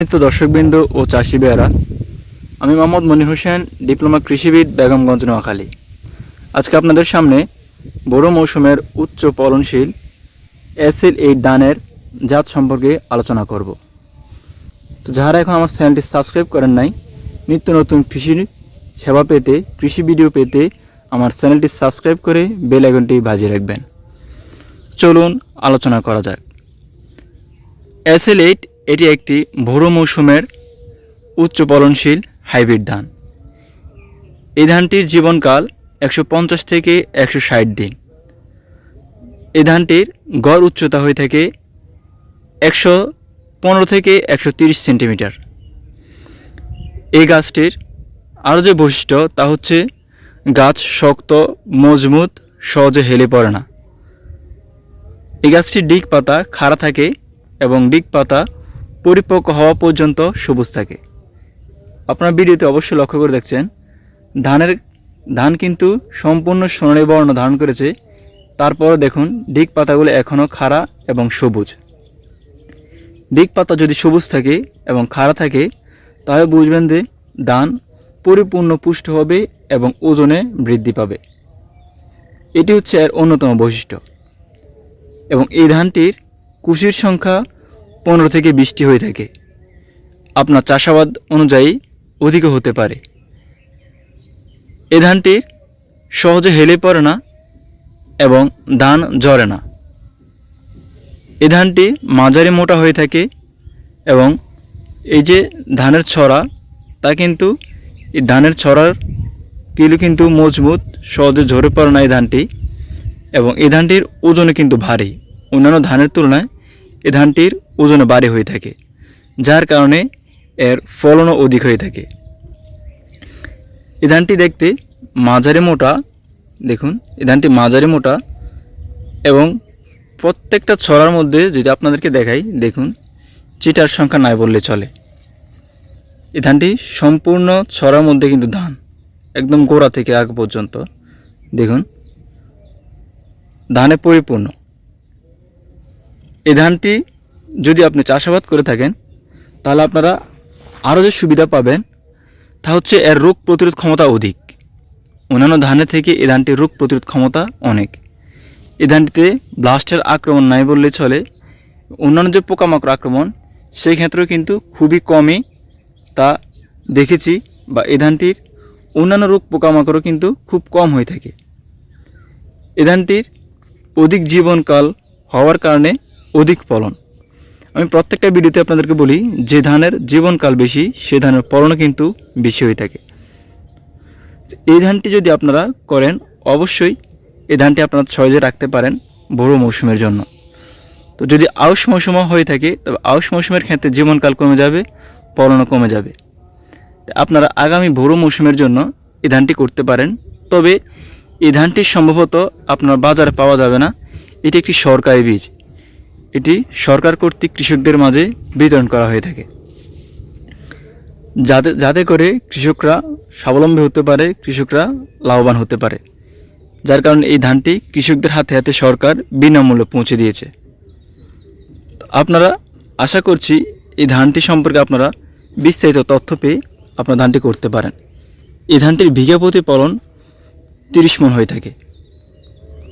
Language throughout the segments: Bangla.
সম্মানিত দর্শকবৃন্দ ও চাষি বেয়ারা আমি মোহাম্মদ মনির হোসেন, ডিপ্লোমা কৃষিবিদ, বেগমগঞ্জ, নোয়াখালী। আজকে আপনাদের সামনে বড় মৌসুমের উচ্চ ফলনশীল এসিল এই ধানের জাত সম্পর্কে আলোচনা করব। তো যারা এখন আমার চ্যানেলটি সাবস্ক্রাইব করেন নাই, নিত্য নতুন কৃষির সেবা পেতে, কৃষি ভিডিও পেতে আমার চ্যানেলটি সাবস্ক্রাইব করে বেল আইকনটি বাজিয়ে রাখবেন। চলুন আলোচনা করা যাক। এসএল এইট এটি একটি ভোরো মৌসুমের উচ্চ ফলনশীল হাইব্রিড ধান। এই ধানটির জীবনকাল একশো পঞ্চাশ থেকে একশো ষাট দিন। এই ধানটির গড় উচ্চতা হয়ে থাকে একশো পনেরো থেকে একশো তিরিশ সেন্টিমিটার। এই গাছটির আরও যে বৈশিষ্ট্য তা হচ্ছে গাছ শক্ত, মজবুত, সহজে হেলে পড়ে না। এই গাছটির ডিগ পাতা খাড়া থাকে এবং ডিগ পাতা পরিপক্ক হওয়া পর্যন্ত সবুজ থাকে। আপনার ভিডিওতে অবশ্যই লক্ষ্য করে দেখছেন, ধানের, ধান কিন্তু সম্পূর্ণ সোনালি বর্ণ ধারণ করেছে। তারপর দেখুন, ডিগ পাতাগুলো এখনও খাড়া এবং সবুজ। ডিগ পাতা যদি সবুজ থাকে এবং খাড়া থাকে, তাহলে বুঝবেন যে ধান পরিপূর্ণ পুষ্ট হবে এবং ওজনে বৃদ্ধি পাবে। এটি হচ্ছে এর অন্যতম বৈশিষ্ট্য। এবং এই ধানটির কুশির সংখ্যা পনেরো থেকে বিশটি হয়ে থাকে। আপনার চাষাবাদ অনুযায়ী অধিকও হতে পারে। এ ধানটির সহজে হেলে পড়ে না এবং ধান জরে না। এ ধানটি মাঝারি মোটা হয়ে থাকে এবং এই যে ধানের ছড়া, তা কিন্তু এই ধানের ছড়ার কিলো কিন্তু মজবুত, সহজে ঝরে পড়ে না এই ধানটি এবং এই ধানটির ওজনে কিন্তু ভারী। অন্যান্য ধানের তুলনায় এই ধানটির ওজনে ভারী হয়ে থাকে, যার কারণে এর ফলনও অধিক হয়ে থাকে। এই ধানটি দেখতে মাঝারি মোটা, দেখুন এই ধানটি মাঝারি মোটা এবং প্রত্যেকটা ছড়ার মধ্যে যদি আপনাদেরকে দেখাই, দেখুন, চিটার সংখ্যা নাই বললে চলে। এই ধানটি সম্পূর্ণ ছড়ার মধ্যে কিন্তু ধান, একদম গোড়া থেকে আগ পর্যন্ত, দেখুন, ধানে পরিপূর্ণ। এই ধানটি যদি আপনি চাষাবাদ করে থাকেন, তাহলে আপনারা আরও যে সুবিধা পাবেন, তা হচ্ছে এর রোগ প্রতিরোধ ক্ষমতা অধিক। অন্যান্য ধানের থেকে এ ধানটির রোগ প্রতিরোধ ক্ষমতা অনেক। এই ধানটিতে ব্লাস্টের আক্রমণ নাই বললে চলে। অন্যান্য যে পোকামাকড় আক্রমণ, সেই ক্ষেত্রেও কিন্তু খুবই কমই তা দেখেছি বা এ ধানটির অন্যান্য রোগ পোকামাকড়ও কিন্তু খুব কম হয়ে থাকে। এ ধানটির অধিক জীবনকাল হওয়ার কারণে অধিক ফলন। আমি প্রত্যেকটা ভিডিওতে আপনাদেরকে বলি, যে ধানের জীবনকাল বেশি, সে ধানের ফলনও কিন্তু বেশি হয়ে থাকে। এই ধানটি যদি আপনারা করেন, অবশ্যই এই ধানটি আপনারা সহজে রাখতে পারেন বড় মৌসুমের জন্য। তো যদি আউশ মৌসুমও হয়ে থাকে, তবে আউশ মৌসুমের ক্ষেত্রে জীবনকাল কমে যাবে, ফলনও কমে যাবে। আপনারা আগামী বড় মৌসুমের জন্য এই ধানটি করতে পারেন। তবে এই ধানটি সম্ভবত আপনার বাজারে পাওয়া যাবে না। এটি একটি সরকারি বীজ। এটি সরকার কর্তৃক কৃষকদের মাঝে বিতরণ করা হয়ে থাকে। যাতে যাতে করে কৃষকরা স্বাবলম্বী হতে পারে, কৃষকরা লাভবান হতে পারে। যার কারণে এই ধানটি কৃষকদের হাতে হাতে সরকার বিনামূল্যে পৌঁছে দিয়েছে। আপনারা আশা করছি এই ধানটি সম্পর্কে আপনারা বিস্তারিত তথ্য পেয়ে আপনার ধানটি করতে পারেন। এই ধানটির বিঘা প্রতি ফলন তিরিশ মন হয়ে থাকে।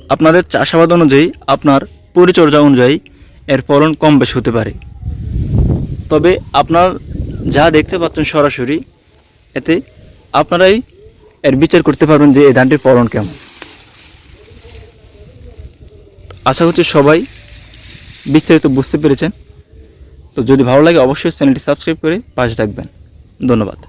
আপনাদের চাষাবাদ অনুযায়ী আপনার পরিচর্যা অনুযায়ী এর ফলন কম বেশি হতে পারে। তবে আপনার যা দেখতে পাচ্ছেন সরাসরি, এতে আপনারাই এর বিচার করতে পারবেন যে এই ধানটির ফলন কেমন। আশা করছি সবাই বিস্তারিত বুঝতে পেরেছেন। তো যদি ভালো লাগে অবশ্যই চ্যানেলটি সাবস্ক্রাইব করে পাশে থাকবেন। ধন্যবাদ।